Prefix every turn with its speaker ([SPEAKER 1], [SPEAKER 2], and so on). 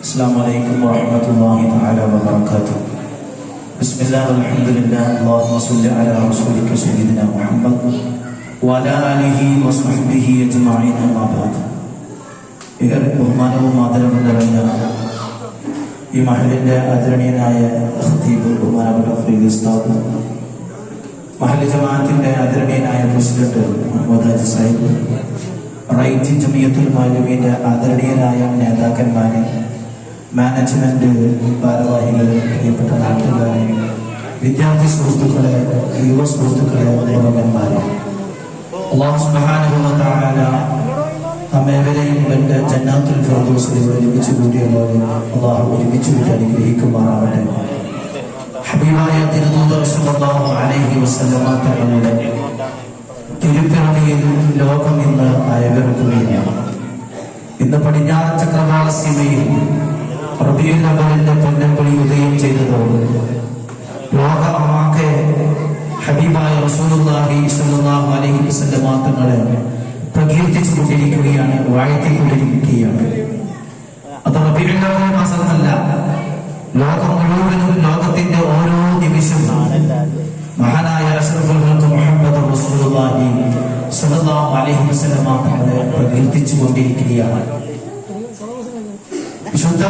[SPEAKER 1] السلام عليكم ورحمة الله تعالى وبركاته بسم الله والحمد لله اللهم صل على رسولك سيدنا محمد وعلى آله وصحبه أجمعين أما بعد ഏറെ ബഹുമാനവും ആദരവും നിറഞ്ഞ ഈ മഹലിന്റെ ആദരണീയനായ ഖത്തീബ് ബഹുമാനപ്പെട്ട ഫരീദ് ഉസ്താദ് മഹൽ ജമാഅത്തിന്റെ ആദരണീയനായ പ്രസിഡന്റ് മുഹമ്മദ് ഹാജി സാഹിബ് റൈറ്റ് ജമിയത്തുൽ മാലുമീന്റെ ആദരണീയരായ നേതാക്കന്മാരെ മാനേജ്മെന്റ് ഭാരവാഹികളെ പ്രിയപ്പെട്ട നാട്ടുകാരെ വിദ്യാർത്ഥി സുഹൃത്തുക്കളെ യുവ സുഹൃത്തുക്കളെ ഉറവന്മാരെ അള്ളാഹു സുബ്ഹാനഹു വ തആല നമ്മേവരെയും എന്റെ ജന്നാത്തുൽ ഫിർദൗസിൽ ഒരുമിച്ച് കൂടിയപ്പോൾ അള്ളാഹു ഒരുമിച്ച് കൂട്ടി അനുഗ്രഹിക്കുമാറാവട്ടെ. ഹബീബായ തിരുദൂതർ സല്ലല്ലാഹു അലൈഹി വസല്ലമ തങ്ങളുടെ തിരുപ്പിറവിയിൽ ലോകം ഇന്ന് അയവിറക്കുകയാണ് ഇന്ന് പടിഞ്ഞാറൻ ചക്രവാള സീമയിൽ റബിയുൽ അവലിന്റെ പൊന്നമ്പളി ഉദയം ചെയ്തതോട് ലോകമാകെ ഹബീബായ റസൂലുള്ളാഹി സ്വല്ലല്ലാഹു അലൈഹി വസല്ലമ തങ്ങളെ പ്രകീർത്തിച്ചു കൊണ്ടിരിക്കുകയാണ് വാഴ്ത്തിക്കൊണ്ടിരിക്കുകയാണ്. അത് അവൽ മാസമല്ല ലോകം മുഴുവനും ലോകത്തിന്റെ ഓരോ നിമിഷം മഹാനായ മുഹമ്മദ് റസൂലുള്ളാഹി സ്വല്ലല്ലാഹു അലൈഹി വസല്ലമ തങ്ങളെ പ്രകീർത്തിച്ചു കൊണ്ടിരിക്കുകയാണ് വിശുദ്ധ